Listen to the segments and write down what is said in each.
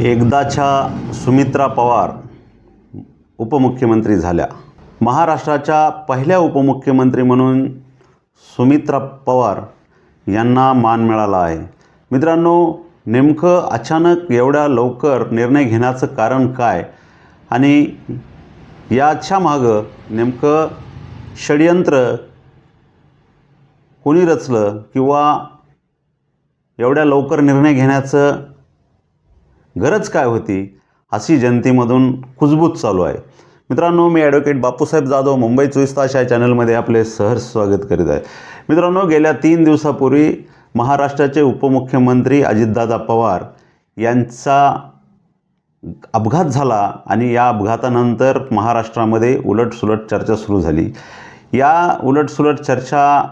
एकदाच्या सुमित्रा पवार उपमुख्यमंत्री झाल्या. महाराष्ट्राच्या पहिल्या उपमुख्यमंत्री म्हणून सुमित्रा पवार यांना मान मिळाला आहे. मित्रांनो नेमकं अचानक एवढ्या लवकर निर्णय घेण्याचं कारण काय? आणि याच्या मागं नेमकं षडयंत्र कोणी रचलं किंवा एवढ्या लवकर निर्णय घेण्याचं गरज काय होती? अशी जनतेमधून कुजबूज चालू आहे. मित्रांनो मी ॲडव्होकेट बापूसाहेब जाधव मुंबई चोवीस तास या चॅनलमध्ये आपले सहर्ष स्वागत करीत आहे. मित्रांनो गेल्या तीन दिवसापूर्वी महाराष्ट्राचे उपमुख्यमंत्री अजितदादा पवार यांचा अपघात झाला आणि या अपघातानंतर महाराष्ट्रामध्ये उलटसुलट चर्चा सुरू झाली. या उलटसुलट चर्चा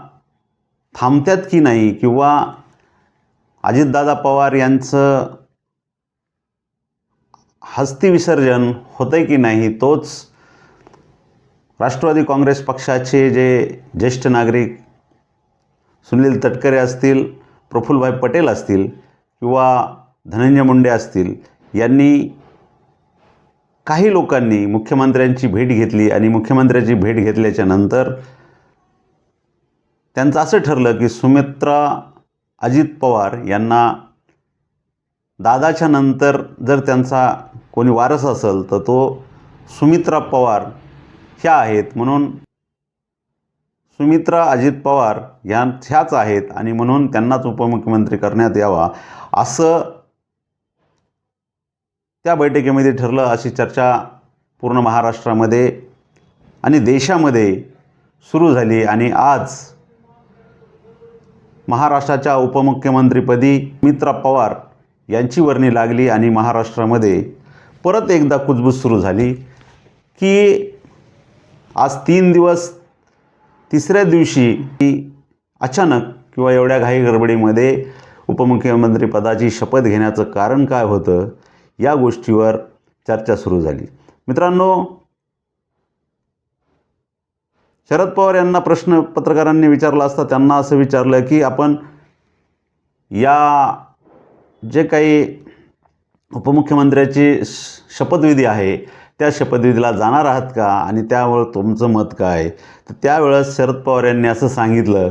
थांबत्यात की नाही? किंवा अजितदादा पवार यांचं हस्ती विसर्जन होतं आहे की नाही तोच राष्ट्रवादी काँग्रेस पक्षाचे जे ज्येष्ठ नागरिक सुनील तटकरे असतील प्रफुल्लभाई पटेल असतील किंवा धनंजय मुंडे असतील यांनी काही लोकांनी मुख्यमंत्र्यांची भेट घेतली आणि मुख्यमंत्र्याची भेट घेतल्याच्या नंतर त्यांचं असं ठरलं की सुमित्रा अजित पवार यांना दादाच्या नंतर जर त्यांचा कोणी वारस असेल तर तो सुमित्रा पवार ह्या आहेत. म्हणून सुमित्रा अजित पवार ह्या ह्याच आहेत आणि म्हणून त्यांनाच उपमुख्यमंत्री करण्यात यावा असं त्या बैठकीमध्ये ठरलं अशी चर्चा पूर्ण महाराष्ट्रामध्ये आणि देशामध्ये सुरू झाली आणि आज महाराष्ट्राच्या उपमुख्यमंत्रीपदी मित्रा पवार यांची वर्णी लागली आणि महाराष्ट्रामध्ये परत एकदा कुजबूज सुरू झाली की आज तीन दिवस तिसऱ्या दिवशी ती अचानक किंवा एवढ्या घाई गडबडीमध्ये उपमुख्यमंत्री पदाची शपथ घेण्याचं कारण काय होतं या गोष्टीवर चर्चा सुरू झाली. मित्रांनो शरद पवार यांना प्रश्न पत्रकारांनी विचारला असता त्यांना असं विचारलं की आपण या जे काही उपमुख्यमंत्र्याची श- शपथविधी आहे. त्या शपथविधीला जाणार आहात का? आणि त्यावर तुमचं मत काय? तर त्यावेळेस शरद पवार यांनी असं सांगितलं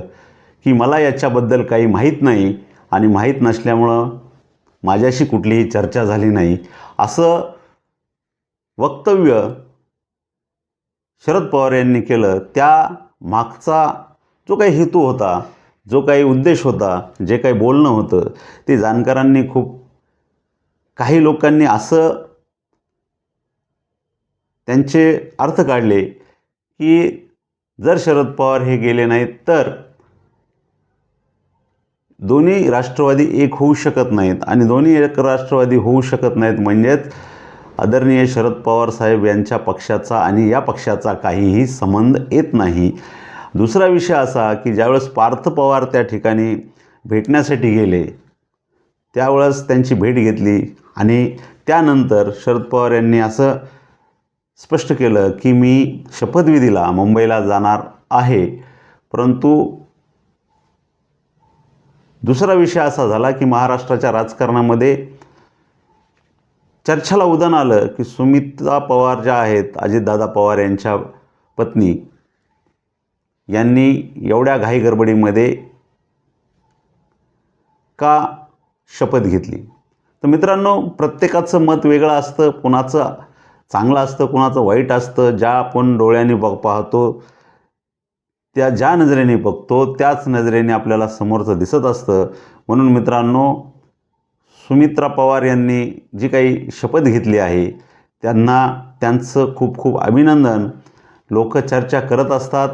की मला याच्याबद्दल काही माहीत नाही आणि माहीत नसल्यामुळं माझ्याशी कुठलीही चर्चा झाली नाही. असं वक्तव्य शरद पवार यांनी केलं. त्या मागचा जो काही हेतू होता जो काही उद्देश होता जे काही बोलणं होतं ते जाणकारांनी खूप काही लोकांनी असं त्यांचे अर्थ काढले की जर शरद पवार हे गेले नाहीत तर दोन्ही राष्ट्रवादी एक होऊ शकत नाहीत आणि दोन्ही एक राष्ट्रवादी होऊ शकत नाहीत म्हणजेच आदरणीय शरद पवार साहेब यांच्या पक्षाचा आणि या पक्षाचा काहीही संबंध येत नाही. दुसरा विषय असा की ज्यावेळेस पार्थ पवार त्या ठिकाणी भेटण्यासाठी गेले त्यावेळेस त्यांची भेट घेतली आणि त्यानंतर शरद पवार यांनी असं स्पष्ट केलं की मी शपथविधीला मुंबईला जाणार आहे. परंतु दुसरा विषय असा झाला की महाराष्ट्राच्या राजकारणामध्ये चर्चेला उदाहरण आलं की सुमित्रा पवार ज्या आहेत अजितदादा पवार यांच्या पत्नी यांनी एवढ्या घाई गडबडीमध्ये का शपथ घेतली. तर मित्रांनो प्रत्येकाचं मत वेगळं असतं कुणाचं चांगलं असतं कुणाचं वाईट असतं. ज्या आपण डोळ्याने बघ पाहतो त्या ज्या नजरेने बघतो त्याच नजरेने आपल्याला समोरचं दिसत असतं. म्हणून मित्रांनो सुमित्रा पवार यांनी जी काही शपथ घेतली आहे त्यांना त्यांचं खूप खूप अभिनंदन. लोक चर्चा करत असतात.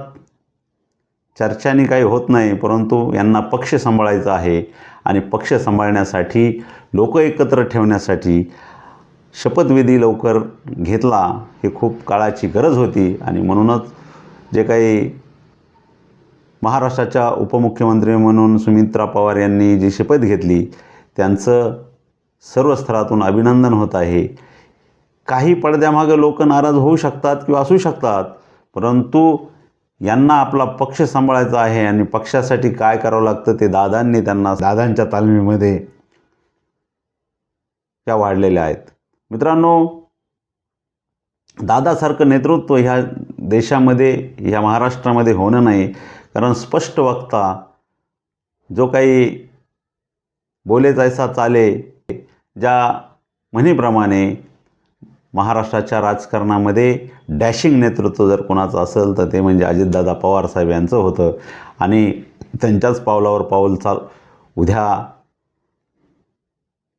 चर्चाने काही होत नाही परंतु यांना पक्ष सांभाळायचा आहे आणि पक्ष सांभाळण्यासाठी लोक एकत्र ठेवण्यासाठी शपथविधी लवकर घेतला हे खूप काळाची गरज होती. आणि म्हणूनच जे काही महाराष्ट्राच्या उपमुख्यमंत्री म्हणून सुमित्रा पवार यांनी जी शपथ घेतली त्यांचं सर्व स्तरातून अभिनंदन होत आहे. काही पडद्यामागं लोक नाराज होऊ शकतात किंवा असू शकतात परंतु यांना आपला पक्ष सांभाळायचा आहे आणि पक्षासाठी काय करावं लागतं ते दादांनी त्यांना दादांच्या तालमीमध्ये त्या वाढलेल्या आहेत. मित्रांनो दादासारखं नेतृत्व ह्या देशामध्ये ह्या महाराष्ट्रामध्ये होणं नाही. कारण स्पष्ट वक्ता जो काही बोले जायसा चाले ज्या म्हणीप्रमाणे महाराष्ट्राच्या राजकारणामध्ये डॅशिंग नेतृत्व जर कोणाचं असेल तर ते म्हणजे अजितदादा पवार साहेब यांचं होतं. आणि त्यांच्याच पावलावर पाऊल चाल उद्या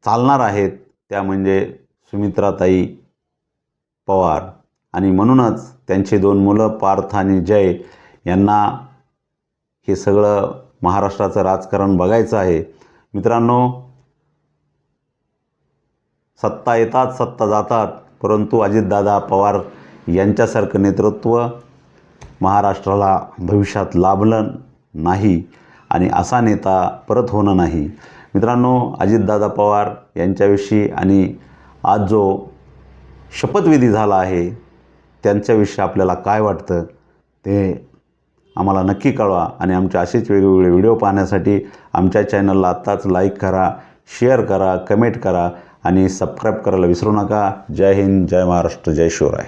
चालणार आहेत त्या म्हणजे सुमित्राताई पवार. आणि म्हणूनच त्यांची दोन मुलं पार्थ आणि जय यांना हे सगळं महाराष्ट्राचं राजकारण बघायचं आहे. मित्रांनो सत्ता येतात सत्ता जातात. परंतु अजितदादा पवार यांच्यासारखं नेतृत्व महाराष्ट्राला भविष्यात लाभलं नाही आणि असा नेता परत होणं नाही. मित्रांनो अजितदादा पवार यांच्याविषयी आणि आज जो शपथविधी झाला आहे त्यांच्याविषयी आपल्याला काय वाटतं ते आम्हाला नक्की कळवा आणि आमचे असेच वेगवेगळे व्हिडिओ पाहण्यासाठी आमच्या चॅनलला आत्ताच लाईक करा शेअर करा कमेंट करा. आणि सबस्क्राईब करायला विसरू नका. जय हिंद जय महाराष्ट्र जय शिवराय.